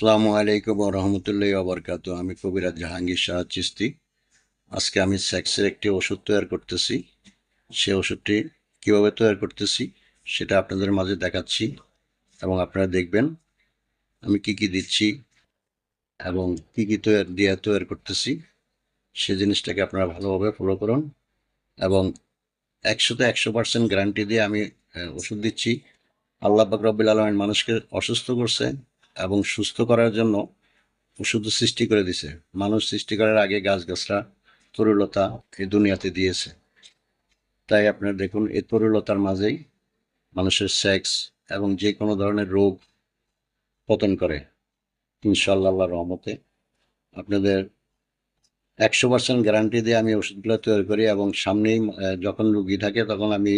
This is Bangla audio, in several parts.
আসসালামু আলাইকুম রহমতুল্লাহ আবরকাত আমি কবিরাজ জাহাঙ্গীর শাহ চিস্তি আজকে আমি সেক্সের একটি ওষুধ তৈরি করতেছি। সে ওষুধটি কীভাবে তৈরি করতেছি সেটা আপনাদের মাঝে দেখাচ্ছি এবং আপনারা দেখবেন আমি কি কি দিচ্ছি এবং কি কি তৈরি দিয়ে তৈরি করতেছি। সে জিনিসটাকে আপনারা ভালোভাবে ফলো করুন এবং একশোতে একশো পার্সেন্ট গ্যারান্টি দিয়ে আমি ওষুধ দিচ্ছি। আল্লাহ পাক রব্বুল আলমিন মানুষকে অসুস্থ করছে। এবং সুস্থ করার জন্য ওষুধ সৃষ্টি করে দিছে। মানুষ সৃষ্টি করার আগে গাছগাছরা তরুলতা এই দুনিয়াতে দিয়েছে। তাই আপনারা দেখুন, এই তরুলতার মাঝেই মানুষের সেক্স এবং যে কোনো ধরনের রোগ পতন করে। ইনশাল্লাহ রহমতে আপনাদের একশো পার্সেন্ট গ্যারান্টি দিয়ে আমি ওষুধগুলো তৈরি করি এবং সামনেই যখন রুগী থাকে তখন আমি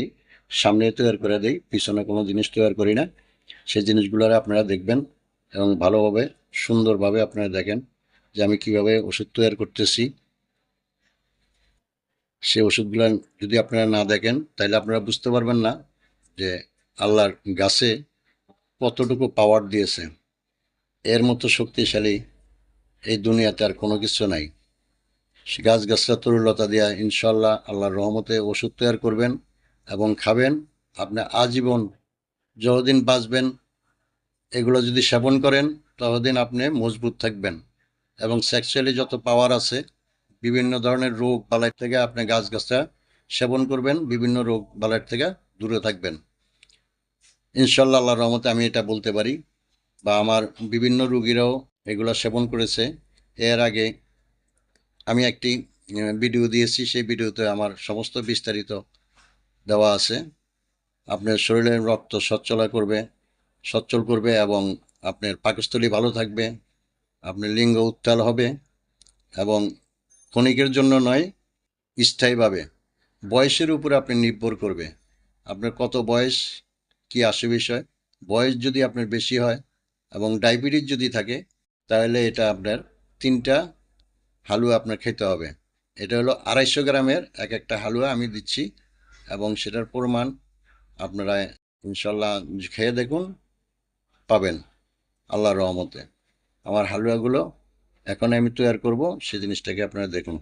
সামনেই তৈরি করে দিই, পিছনে কোনো জিনিস তৈরি করি না। সেই জিনিসগুলো আপনারা দেখবেন। এবং ভালোভাবে, সুন্দরভাবে আপনারা দেখেন যে আমি কীভাবে ওষুধ তৈরি করতেছি। সে ওষুধগুলো যদি আপনারা না দেখেন, তাহলে আপনারা বুঝতে পারবেন না যে আল্লাহর গাছে কতটুকু পাওয়ার দিয়েছে। এর মতো শক্তিশালী এই দুনিয়াতে আর কোনো কিছু নাই। গাছ গাছরা তরুলতা দিয়া ইনশাল্লাহ আল্লাহর রহমতে ওষুধ তৈরি করবেন এবং খাবেন। আপনি আজীবন যতদিন বাঁচবেন এগুলো যদি সেবন করেন, ততদিন আপনি মজবুত থাকবেন এবং সেক্সুয়ালি যত পাওয়ার আছে, বিভিন্ন ধরনের রোগ বালাই থেকে আপনি গাছ গাছটা সেবন করবেন, বিভিন্ন রোগ বালাই থেকে দূরে থাকবেন। ইনশাল্লাহ আল্লাহ রহমতে আমি এটা বলতে পারি বা আমার বিভিন্ন রুগীরাও এগুলো সেবন করেছে। এর আগে আমি একটি ভিডিও দিয়েছি, সেই ভিডিওতে আমার সমস্ত বিস্তারিত দেওয়া আছে। আপনার শরীরের রক্ত সচ্ছলা করবে সচ্ছল করবে এবং আপনার পাকস্থলী ভালো থাকবে, আপনার লিঙ্গ উত্তাল হবে এবং ক্ষণিকের জন্য নয়, স্থায়ীভাবে। বয়সের উপরে আপনি নির্ভর করবে। আপনার কত বয়স, কি আসে বিষয়, বয়স যদি আপনার বেশি হয় এবং ডায়াবেটিস যদি থাকে, তাহলে এটা আপনার তিনটা হালুয়া আপনার খেতে হবে। এটা হলো আড়াইশো গ্রামের এক একটা হালুয়া আমি দিচ্ছি এবং সেটার পরিমাণ আপনারা ইনশাল্লাহ খেয়ে দেখুন। পাবেন, আল্লাহর রহমতে। আমার হালুয়াগুলো এখন আমি তৈরি করব, সেই জিনিসটাকে আপনারা দেখুন।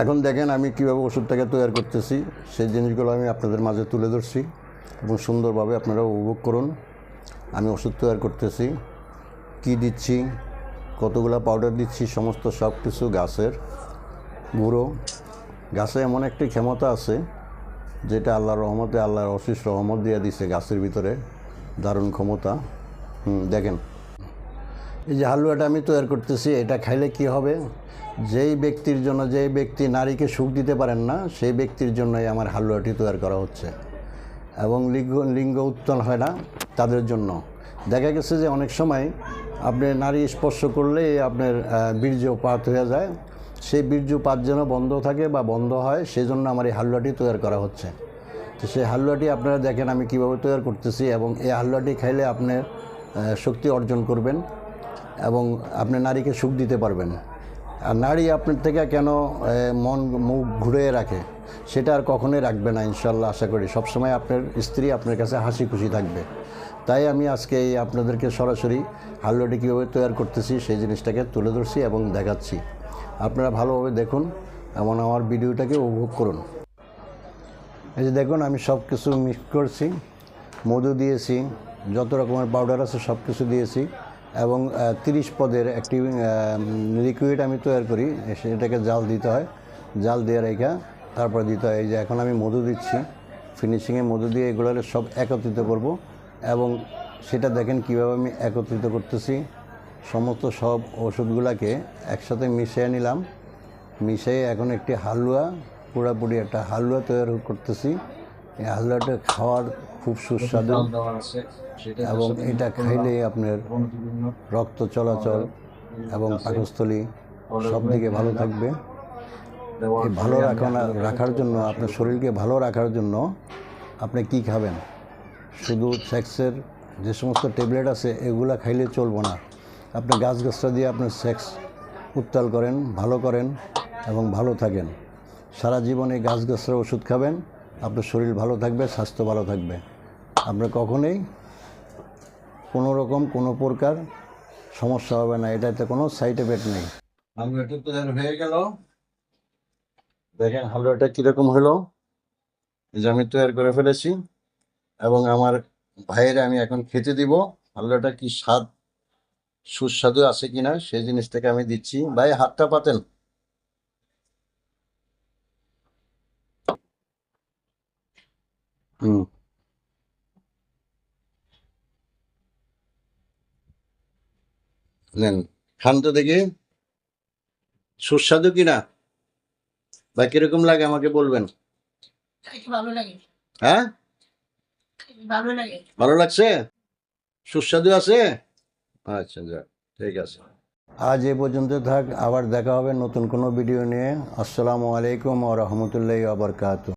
এখন দেখেন আমি কীভাবে ওষুধটাকে তৈরি করতেছি, সেই জিনিসগুলো আমি আপনাদের মাঝে তুলে ধরছি এবং সুন্দরভাবে আপনারা উপভোগ করুন। আমি ওষুধ তৈরি করতেছি, কি দিচ্ছি, কতগুলো পাউডার দিচ্ছি, সমস্ত সব কিছু গাছের গুঁড়ো। গাছে এমন একটি ক্ষমতা আছে, যেটা আল্লাহর রহমতে, আল্লাহর অশেষ রহমত দিয়ে দিছে গাছের ভিতরে দারুণ ক্ষমতা। হুম দেখেন। এই যে হালুয়াটা আমি তৈরি করতেছি এটা খাইলে কি হবে? যেই ব্যক্তির জন্য যেই ব্যক্তি নারীকে সুখ দিতে পারেন না সেই ব্যক্তির জন্যই আমার হালুয়াটি তৈরি করা হচ্ছে। এবং লিঙ্গ লিঙ্গ উত্তল হয় না তাদের জন্য। দেখা গেছে যে অনেক সময় আপনি নারী স্পর্শ করলে আপনার বীর্যপাত হয়ে যায়। সেই বীর্যপাত যেন বন্ধ থাকে বা বন্ধ হয় সেই জন্য আমার এই হালুয়াটি তৈরি করা হচ্ছে। তো সেই হালুয়াটি আপনারা দেখেন আমি কীভাবে তৈরি করতেছি এবং এই হালুয়াটি খাইলে আপনি আহ, শক্তি অর্জন করবেন এবং আপনি নারীকে সুখ দিতে পারবেন। আর নারী আপনার থেকে কেন মন মুখ ঘুরে রাখে, সেটা আর কখনোই রাখবে না ইনশাল্লাহ আশা করি। সবসময় আপনার স্ত্রী আপনার কাছে হাসি খুশি থাকবে। তাই আমি আজকে এই আপনাদেরকে সরাসরি হালুয়াটি কীভাবে তৈরি করতেছি, সেই জিনিসটাকে তুলে ধরছি এবং দেখাচ্ছি। আপনারা ভালোভাবে দেখুন এবং আমার ভিডিওটাকে উপভোগ করুন। এই যে দেখুন, আমি সব কিছু মিক্স করছি, মধু দিয়েছি। যত রকমের পাউডার আছে সব কিছু দিয়েছি। এবং তিরিশ পদের একটি লিকুইড আমি তৈরি করি সেটাকে জাল দিতে হয়। জাল দিয়ে রেখা, তারপর দিতে হয়, এই যে এখন আমি মধু দিচ্ছি। ফিনিশিংয়ে মধু দিয়ে এগুলো সব একত্রিত করব। এবং সেটা দেখেন কীভাবে আমি একত্রিত করতেছি। সমস্ত সব ওষুধগুলোকে একসাথে মিশিয়ে নিলাম। মিশিয়ে এখন একটি হালুয়া, পুরাপুরি একটা হালুয়া তৈরি করতেছি। এই হালুয়াটা খাওয়ার খুব সুস্বাদু এবং এটা খাইলে আপনার রক্ত চলাচল এবং পাকস্থলী সব দিকে ভালো থাকবে। এই ভালো রাখা রাখার জন্য আপনার শরীরকে ভালো রাখার জন্য আপনি কি খাবেন? শুধু সেক্সের যে সমস্ত ট্যাবলেট আছে এগুলা খাইলে চলবো না। আপনি গাছ গাছটা দিয়ে আপনার সেক্স উত্তাল করেন ভালো করেন এবং ভালো থাকেন। সারা জীবন এই গাছ গাছের ওষুধ খাবেন। আপনার শরীর ভালো থাকবে, স্বাস্থ্য ভালো থাকবে। আপনার কখনোই কোনো রকম কোনো প্রকার সমস্যা হবে না, এটাতে কোনো সাইড এফেক্ট নেই। হয়ে গেল। দেখেন হালুয়াটা কীরকম হলো। যে আমি তৈরি করে ফেলেছি। এবং আমার ভাইয়ের, আমি এখন খেতে দিব। হালুয়াটা কি স্বাদ, সুস্বাদু আছে কিনা, সেই জিনিসটাকে আমি দিচ্ছি। ভাই, হাতটা পাতেন। হুম নেন খান তো দেখি। সুস্বাদু কিনা? বা কীরকম লাগে আমাকে বলবেন? ভালো লাগে। হ্যাঁ? ভালো লাগে। ভালো লাগছে? সুস্বাদু আছে? আচ্ছা যাক ঠিক আছে। আজ এ পর্যন্ত থাক আবার দেখা হবে নতুন কোনো ভিডিও নিয়ে। আসসালামু আলাইকুম ও রহমতুল্লাহ আবরকাত